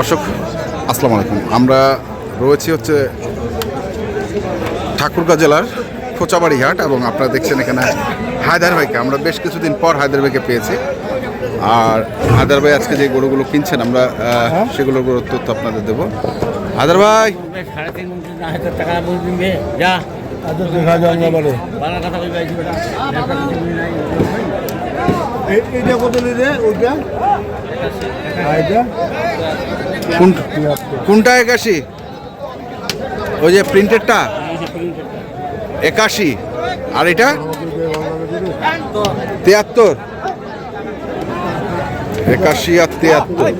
দর্শক, আসসালামু আলাইকুম। আমরা রয়েছি হচ্ছে ঠাকুরগাঁ জেলার খোঁচাবাড়ি হাট এবং আপনারা দেখছেন এখানে হায়দার ভাইকে। আমরা বেশ কিছুদিন পর হায়দার ভাইকে পেয়েছি। আর হায়দার ভাই আজকে যে গরুগুলো কিনছেন, আমরা সেগুলোর গরুর তথ্য আপনাদের দেবো। হায়দার ভাই! এইটা কত নিলে? ওইটা? কোনটা একাশি? ওই যে প্রিন্টেডটা একাশি। আর এটা? তিয়াত্তর। একাশি আর তিয়াত্তর।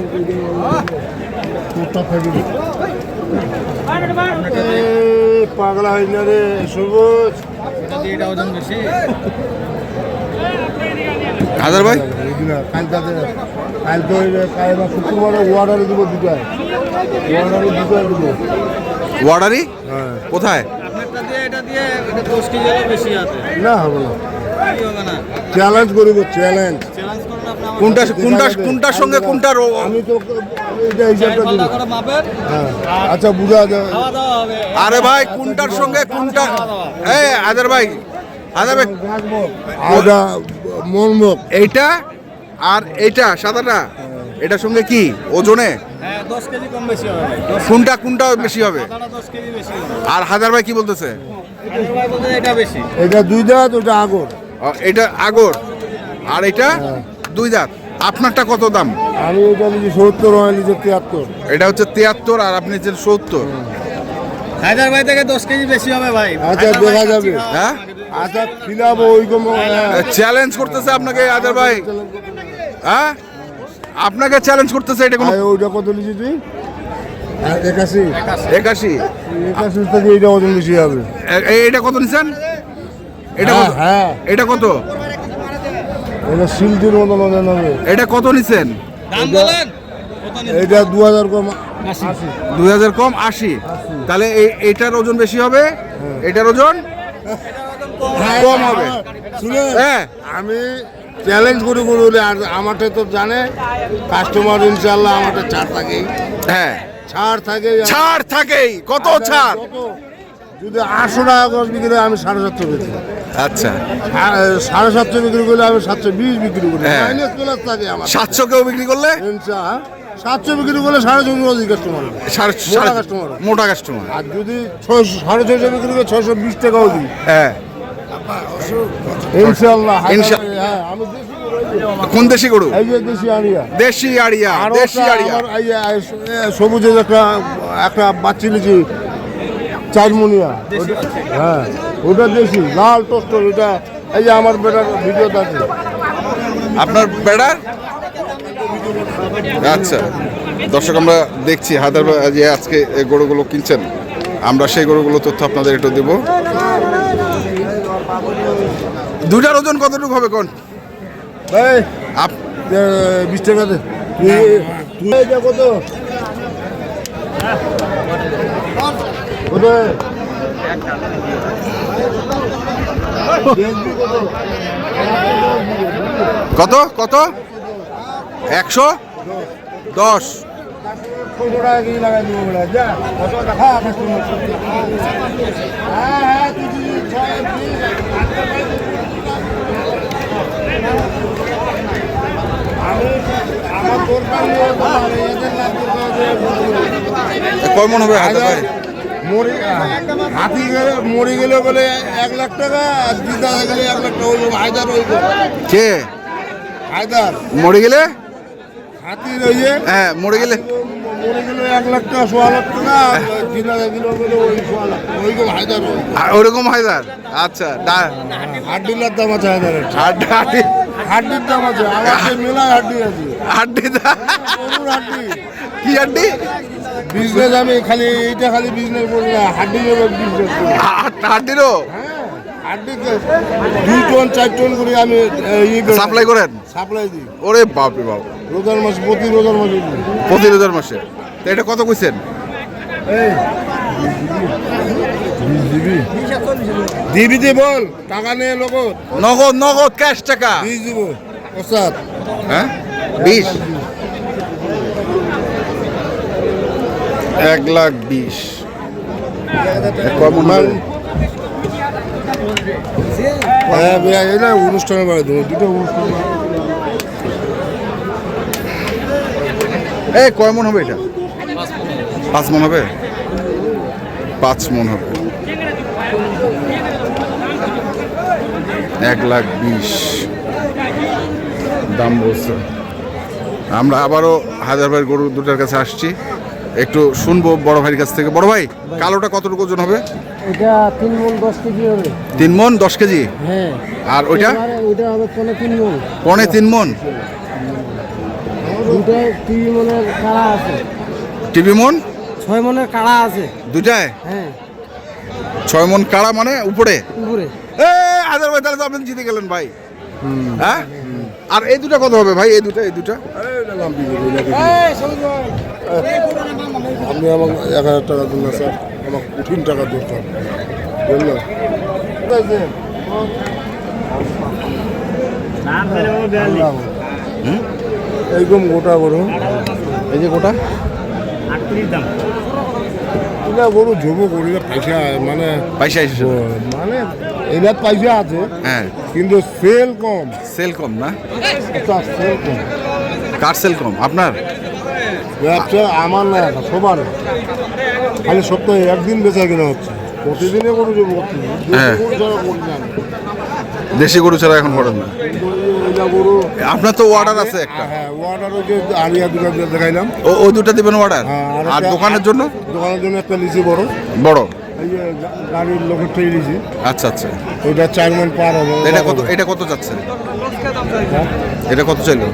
পাগলা হয় না রে সবুজ। এটা ওজন বেশি? হাজার ভাই? ওয়ার্ডারে হ্যাঁ কোথায়? এটা এটা না হবে না চ্যালেঞ্জ করিব চ্যালেঞ্জ চ্যালেঞ্জ করুন আপনি আমার কোনটা কোনটা কোনটার সঙ্গে কোনটার আমি তো এইটা হিসাবটা দিব। পাল্টা করে মাপের। হ্যাঁ। আচ্ছা বুঝা যায়। আরে ভাই কোনটার সঙ্গে কোনটা এই হাজার ভাই হাজার ভাই। ওটা মনমুখ। এইটা আর এইটা সাদাটা? এটার সঙ্গে কি? ওজনে? হ্যাঁ দশ কেজি কম বেশি হবে ভাই দশ কোনটা কোনটা বেশি হবে? সাদাটা দশ কেজি বেশি হবে। আর হাজার ভাই কি বলতেছে? এটা দুই দাঁত ওটা আগর। এটা আগর। আর এটা দুই দাঁত। আপনারটা কত দাম? আমি ওটা নিচ্ছি সত্তর হয় নিচে তিয়াত্তর। এটা হচ্ছে তিয়াত্তর আর আপনি নিচ্ছেন সত্তর। হায়দার ভাই থেকে দশ কেজি বেশি হবে ভাই। আচ্ছা, ভাই দেখা যাবে। হ্যাঁ? আচ্ছা খিলাবো ওইরকম চ্যালেঞ্জ করতেছে আপনাকে হাজার ভাই। হ্যাঁ? আপনাকে চ্যালেঞ্জ করতেছে এটা কোনো ওইটা কত নিচ্ছি তুই? আর একাশি। একাশি। একাশি থেকে এইটা ওজন বেশি হবে? এ- এ- এটা কত নিছেন? এটা হ্যাঁ, হ্যাঁ। এটা কত? এটা শিলটির মতন ওজন হবে এটা কত নিছেন? দাম বলেন। কত নিবেন? এইটা দু হাজার কম। দুই হাজার কম আশি। তাহলে এই- এইটার ওজন বেশি হবে? এটার ওজন? কম হবে। হ্যাঁ আমি চ্যালেঞ্জ করি বলে আর আমারটা তো জানে। কাস্টমার ইনশাল্লাহ আমারটা ছাড় থাকেই। হ্যাঁ। ছাড় থাকে ছাড় থাকেই। কত ছাড়? যদি আটশো টাকা গজ বিক্রি আমি সাড়ে সাতশো বেচি। আচ্ছা। আর সাড়ে সাতশো বিক্রি করলে আমি সাতশো বিশ বিক্রি করি। হ্যাঁ। মাইনাস প্লাস থাকে আমার। সাতশো কেউ বিক্রি করলে? ইনশা সাতশো বিক্রি করলে সাড়ে ছশো অধিক কাস্টমার সাড়ে মোটা কাস্টমার মোটা কাস্টমার আর যদি ছয়শো সাড়ে ছয়শো বিক্রি করে ছয়শো বিশ টাকাও দিই। হ্যাঁ। ইনশাল্লাহ ইনশা- হ্যাঁ আমি গরু, কোন দেশি গরু? এই যে দেশি আনিয়া দেশি আড়িয়া আর দেশি আড়িয়া সবুজের একটা একটা বাচ্চি নিয়েছি চারমুনিয়া। হ্যাঁ ওটা দেশি লাল টোস্টর ওটা এই যে আমার বেটার ভিডিওতে আছে। আপনার বেড়ার আচ্ছা দর্শক আমরা দেখছি হায়দার ভাই যে আজকে গরুগুলো কিনছেন আমরা সেই গরুগুলো তথ্য আপনাদের একটু দেব। দুটার ওজন কতটুকু হবে কোন বিশ টাকা দে তুই- তুই এটা কত কত কত? একশো দশ ছয়শো টাকা কেজি লাগাই দিব বলে যা কত দেখা কাস্টমার হ্যাঁ হ্যাঁ তুই যদি ছয় বিশ আমি আমার দরকার নেই তোমার এদের না দরকার কয় মন হবে হায়দার ভাই মরে হাতি গেলে মরে গেলে বলে এক লাখ টাকা আর দিদা গেলে এক লাখ টাকা হায়দার হইব কে? হায়দার। মরে গেলে? হ্যাঁ মরে গেলে। ওরকম হায়দার? আচ্ছা হাড্ডিলার দাম আছে হায়দারের। হাড্ডি হাড্ডি হাড্ডির দাম আছে। মেলায় হাড্ডি আছে। হাড্ডি দা- হাড্ডি। কি হাড্ডি? বিজনেস আমি খালি এইটা খালি বিজনেস করি না হাড্ডি বিজনেস করি হাড্ডিরও? হ্যাঁ হাড্ডি দুই টন চার টন করে আমি ইয়ে সাপ্লাই করেন? সাপ্লাই দিই। ওরে বাপরে বাপ। রোজার মাস প্রতি রোজার মাসে প্রতি রোজার মাসে। তো এটা কত কইছেন? দিবি দে বল টাকা নিয়ে লোক নগদ নগদ ক্যাশ টাকা। বীজ দিব ওস্তাদ হ্যাঁ? বিশ। এক লাখ বিশ? হ্যাঁ অনুষ্ঠানের বাড়ি দেবো দুটো অনুষ্ঠান এ কয় মন হবে এটা? পাঁচ মন হবে? পাঁচ মন হবে। এক লাখ বিশ। দাম বলছে। আমরা আবারও হাজার ভাইয়ের গরু দুটার কাছে আসছি। একটু শুনব বড় ভাইয়ের কাছ থেকে। বড় ভাই কালোটা কতটুকু ওজন হবে? এটা তিন মন দশ কেজি হবে। তিন মন দশ কেজি? হ্যাঁ। আর ওইটা? ওইটা হবে পনেরো তিন মন। পনে তিন মন? দুটো তিন মনের কাড়া আছে। টিভি মন? ছয় মনের কাড়া আছে। দুটায়? হ্যাঁ। ছয় মন কাড়া মানে উপরে? উপরে। এ হাজার ভাই তাহলে তো আপনি জিতে গেলেন ভাই। হ্যাঁ? আর এই দুটা কত হবে ভাই? এই দুটা এই দুটা? আপনি আমাকে এক হাজার টাকা দিন না স্যার। আমার কঠিন টাকা দরকার বুঝলেন? এইরকম গোটা গরু এই যে গোটা? এটা গরু ঝুবো করি পয়সা মানে পয়সা মানে এবার পয়সা আছে হ্যাঁ। কিন্তু সেল কম। সেল কম না? সেল কম। কার সেল কম? আপনার? ব্যবসা আমার না সবার। খালি সপ্তাহে একদিন বেচা কেনা হচ্ছে। প্রতিদিনে গরু যাব হ্যাঁ। গরু। দেশি গরু ছাড়া এখন পড়েন না গরু আপনার তো অর্ডার আছে একটা। হ্যাঁ ওয়াটার ওই যে আলিয়া দেখাইলাম। ও ওই দুটা দিবেন অর্ডার হ্যাঁ, আর দোকানের জন্য? দোকানের জন্য একটা লিচি বড়। বড়? গাড়ির লোকের থেকে লিচি। আচ্ছা আচ্ছা। ওইটা চার মন পার হবে এটা কত এটা কত যাচ্ছে? এটা কত চাইলো?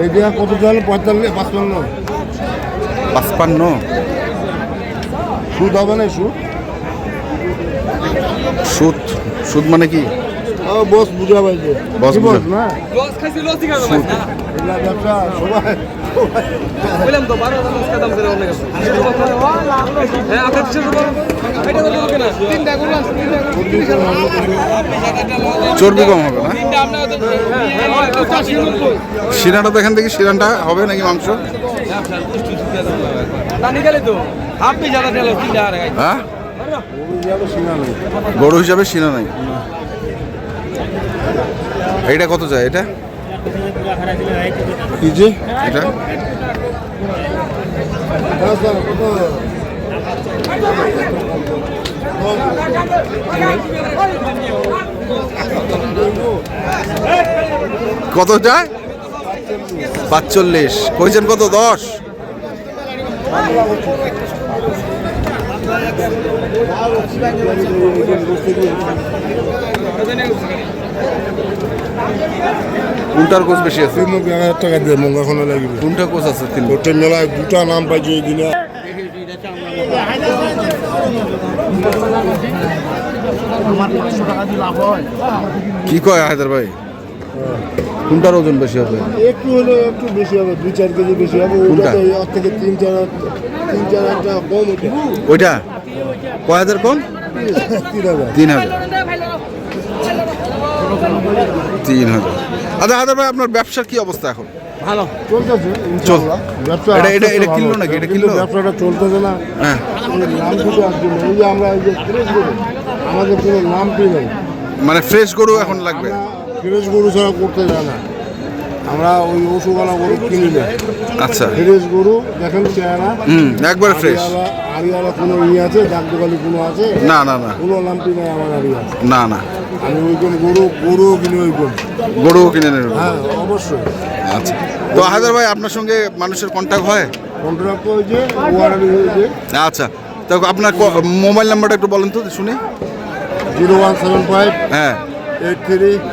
এই যে কত চাল পঁয়তাল্লিশ পাঁচপান্ন। পাঁচপান্ন? সুদ হবে না সুদ? সুদ সুদ মানে কি? বস বুঝা পাইছে। বস। বস না? খাইছি লস না এগুলা ব্যবসা সবাই বললাম তো বারো হাজার লস খাইতাম করে অনেক আছে হ্যাঁ আপনার এটা তো লোকে না তিনটা গুলো আছে তিনটা চর্বি কম হবে না? তিনটা আপনার তো এখান থেকে শিরানটা হবে নাকি মাংস? তো। তিনটা আর হ্যাঁ? গরু যাবে সিনা নেই? এইটা কত যায়? এটা? কি যে এটা? কত কত যায়? পাঁচচল্লিশ। কইছেন কত? দশ। কোনটার কোচ বেশি আছে? তিন হাজার টাকা দিয়ে মঙ্গা খনে লাগবে কোনটা কোচ আছে তিন হোটেল মেলায় দুটা নাম পাইছে এই দিনে কি কয় হায়দার ভাই? কোনটার ওজন বেশি হবে? একটু হলে একটু বেশি হবে দুই চার কেজি বেশি হবে? ওটা এর থেকে তিন চার তিন চার হাজার কম ওটা। ওইটা? কয় হাজার কম? তিন হাজার। তিন হাজার। তিন হাজার। আচ্ছা হাজার ভাই আপনার ব্যবসার কি অবস্থা এখন? ভালো। চলতেছে ইনশাআল্লাহ। ব্যবসা এটা- এটা- এটা কিনলো নাকি? এটা কিনলো? ব্যবসাটা চলতেছে না। হ্যাঁ। নাম দুটো আসবে এই যে আমরা এই যে ফ্রেশ গরু আমাদের কোনো নাম পেয়ে মানে ফ্রেশ গরু এখন লাগবে? ফ্রেশ গরু ছাড়া করতে যায় না। আমরা ওই ওষুধওয়ালা গরু কিনি না। আচ্ছা। ফ্রেশ গরু দেখেন চেহারা। হুম একবার ফ্রেশ। আরিয়ালা কোনো ই আছে দোকানি কোনো আছে? না না না। কোনো নামটি নেই আমার আরিয়া না না। আমি ওইরকম গরু গরু কিনি ওইরকম গরুও কিনে নেবেন হ্যাঁ অবশ্যই। আচ্ছা। তো হাজার ভাই আপনার সঙ্গে মানুষের কন্ট্যাক্ট হয়? কন্ট্রাক্ট হয়েছে ওয়ারেন্টি হয়েছে। আচ্ছা। তো আপনার মোবাইল নাম্বারটা একটু বলেন তো শুনি। জিরো ওয়ান সেভেন ফাইভ হ্যাঁ।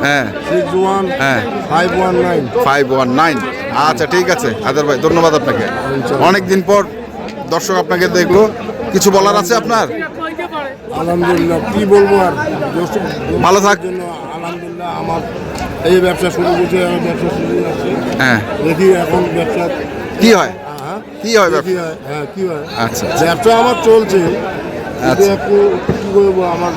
হ্যাঁ। হ্যাঁ। ফাইভ ওয়ান নাইন আচ্ছা ঠিক আছে। হায়দার ভাই ধন্যবাদ আপনাকে। অনেক দিন পর দর্শক আপনাকে দেখল। কিছু বলার আছে আপনার? আলহামদুলিল্লাহ কি বলব আর? ভালো থাক। আলহামদুলিল্লাহ আমার এই ব্যবসা শুরু করছে আমি ব্যবসা শুরু করছি। হ্যাঁ। দেখি এখন ব্যবসা কি হয়? হ্যাঁ কি হয় ব্যাপার হয়? হ্যাঁ কি হয়? আচ্ছা। ব্যবসা আমার চলছে। আচ্ছা। একটু কি করব আমার।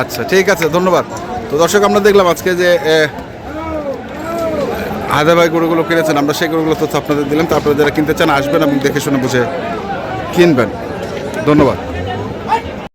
আচ্ছা ঠিক আছে, ধন্যবাদ। তো দর্শক, আমরা দেখলাম আজকে যে হায়দ্রাবাদ গরুগুলো কিনেছেন, আমরা সেই গরুগুলো তথ্য আপনাদের দিলাম। তারপরে যারা কিনতে চান, আসবেন এবং দেখে শুনে বুঝে কিনবেন। ধন্যবাদ।